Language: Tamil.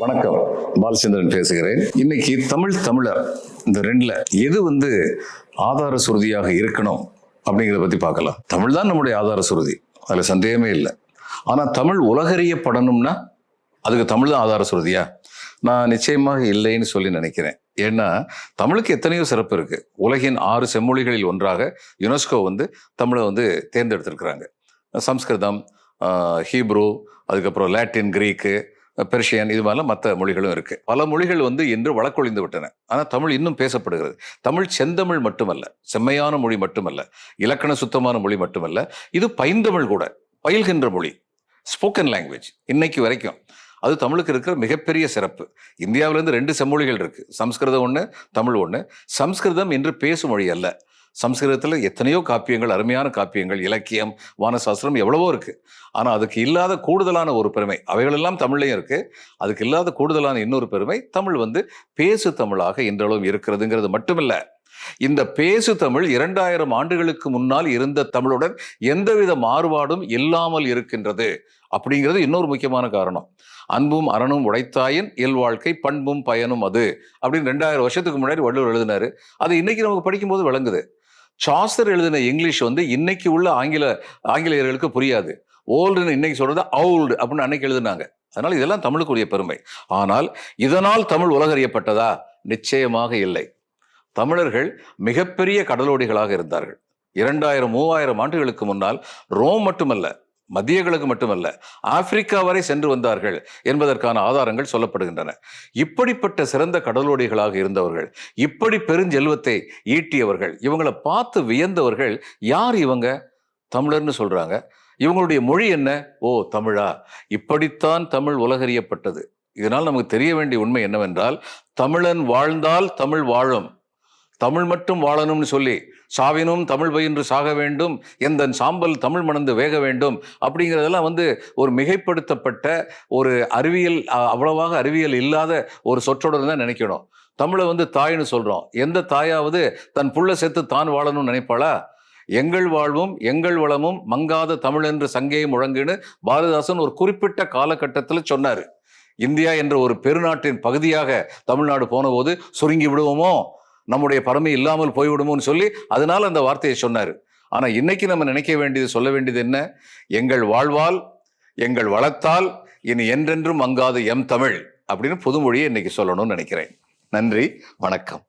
வணக்கம். பாலச்சந்திரன் பேசுகிறேன். இன்னைக்கு தமிழ் தமிழர் இந்த ரெண்டுல எது வந்து ஆதார சுருதியாக இருக்கணும் அப்படிங்கிறத பத்தி பார்க்கலாம். தமிழ் தான் நம்முடைய ஆதார சுருதி. அதுல சந்தேகமே இல்லை. ஆனா தமிழ் உலகறியப்படணும்னா அதுக்கு தமிழ் தான் ஆதார சுருதியா? நான் நிச்சயமாக இல்லைன்னு சொல்லி நினைக்கிறேன். ஏன்னா தமிழுக்கு எத்தனையோ சிறப்பு இருக்கு. உலகின் ஆறு செம்மொழிகளில் ஒன்றாக யுனெஸ்கோ வந்து தமிழை வந்து தேர்ந்தெடுத்திருக்கிறாங்க. சம்ஸ்கிருதம் ஹீப்ரூ அதுக்கப்புறம் லாட்டின் கிரீக்கு பெர்ஷியன் இது மாதிரிலாம் மற்ற மொழிகளும் இருக்குது பல மொழிகள் வந்து இன்று வழக்கொழிந்து விட்டன. ஆனால் தமிழ் இன்னும் பேசப்படுகிறது. தமிழ் செந்தமிழ் மட்டுமல்ல செம்மையான மொழி மட்டுமல்ல இலக்கண சுத்தமான மொழி மட்டுமல்ல இது பைந்தமிழ் கூட பயில்கின்ற மொழி ஸ்போக்கன் லாங்குவேஜ் இன்னைக்கு வரைக்கும். அது தமிழுக்கு இருக்கிற மிகப்பெரிய சிறப்பு. இந்தியாவிலேருந்து ரெண்டு செம்மொழிகள் இருக்குது சம்ஸ்கிருதம் ஒன்று தமிழ் ஒன்று சம்ஸ்கிருதம் என்று பேசும் மொழி அல்ல. சம்ஸ்கிருதத்தில் எத்தனையோ காப்பியங்கள் அருமையான காப்பியங்கள் இலக்கியம் வானசாஸ்திரம் எவ்வளவோ இருக்குது ஆனால் அதுக்கு இல்லாத கூடுதலான ஒரு பெருமை அவைகளெல்லாம் தமிழ்லையும் இருக்குது அதுக்கு இல்லாத கூடுதலான இன்னொரு பெருமை தமிழ் வந்து பேசு தமிழாக இன்றளவும் இருக்கிறதுங்கிறது மட்டுமில்ல. இந்த பேசு தமிழ் இரண்டாயிரம் ஆண்டுகளுக்கு முன்னால் இருந்த தமிழுடன் எந்தவித மாறுபாடும் இல்லாமல் இருக்கின்றது அப்படிங்கிறது இன்னொரு முக்கியமான காரணம். அன்பும் அறனும் உடைத்தாயின் இயல்வாழ்க்கை பண்பும் பயனும் அது அப்படின்னு ரெண்டாயிரம் வருஷத்துக்கு முன்னாடி வள்ளுவர் எழுதினாரு. அது இன்னைக்கு நமக்கு படிக்கும்போது விளங்குது. சாஸ்தர் எழுதின இங்கிலீஷ் வந்து இன்னைக்கு உள்ள ஆங்கில ஆங்கிலேயர்களுக்கு புரியாது. ஓல்டுன்னு இன்னைக்கு சொல்றது அவுல்டு அப்படின்னு அன்னைக்கு எழுதினாங்க. அதனால் இதெல்லாம் தமிழுக்குரிய பெருமை. ஆனால் இதனால் தமிழ் உலகறியப்பட்டதா? நிச்சயமாக இல்லை. தமிழர்கள் மிகப்பெரிய கடலோடிகளாக இருந்தார்கள். இரண்டாயிரம் மூவாயிரம் ஆண்டுகளுக்கு முன்னால் ரோம் மட்டுமல்ல மத்திய கிழக்கு மட்டுமல்ல ஆப்பிரிக்கா வரை சென்று வந்தார்கள் என்பதற்கான ஆதாரங்கள் சொல்லப்படுகின்றன. இப்படிப்பட்ட சிறந்த கடலோடிகளாக இருந்தவர்கள் இப்படி பெருஞ்செல்வத்தை ஈட்டியவர்கள் இவங்களை பார்த்து வியந்தவர்கள் யார் இவங்க? தமிழர்னு சொல்றாங்க. இவங்களுடைய மொழி என்ன? ஓ தமிழா. இப்படித்தான் தமிழ் உலகறியப்பட்டது. இதனால் நமக்கு தெரிய வேண்டிய உண்மை என்னவென்றால் தமிழன் வாழ்ந்தால் தமிழ் வாழும். தமிழ் மட்டும் வாழணும்னு சொல்லி சாவினும் தமிழ் பயின்று சாக வேண்டும் எந்த சாம்பல் தமிழ் மணந்து வேக வேண்டும் அப்படிங்கிறதெல்லாம் வந்து ஒரு மிகைப்படுத்தப்பட்ட ஒரு அறிவியல் அவ்வளவாக அறிவியல் இல்லாத ஒரு சொற்றொடர் தான் நினைக்கணும். தமிழை வந்து தாய்னு சொல்கிறோம் எந்த தாயாவது தன் புள்ள செத்து தான் வாழணும்னு நினைப்பாளா? எங்கள் வாழ்வும் எங்கள் வளமும் மங்காத தமிழ் என்று சங்கையை முழங்குன்னு பாரதிதாசன் ஒரு குறிப்பிட்ட காலகட்டத்தில் சொன்னார். இந்தியா என்ற ஒரு பெருநாட்டின் பகுதியாக தமிழ்நாடு போனபோது சுருங்கி விடுவோமோ? நம்முடைய பரமை இல்லாமல் போய்விடுமோன்னு சொல்லி அதனால் அந்த வார்த்தையை சொன்னார். ஆனால் இன்னைக்கு நம்ம நினைக்க வேண்டியது சொல்ல வேண்டியது என்ன? எங்கள் வாழ்வால் எங்கள் வளத்தால் இனி என்றென்றும் அங்காது எம் தமிழ் அப்படின்னு புதுமொழியை இன்னைக்கு சொல்லணும்னு நினைக்கிறேன். நன்றி வணக்கம்.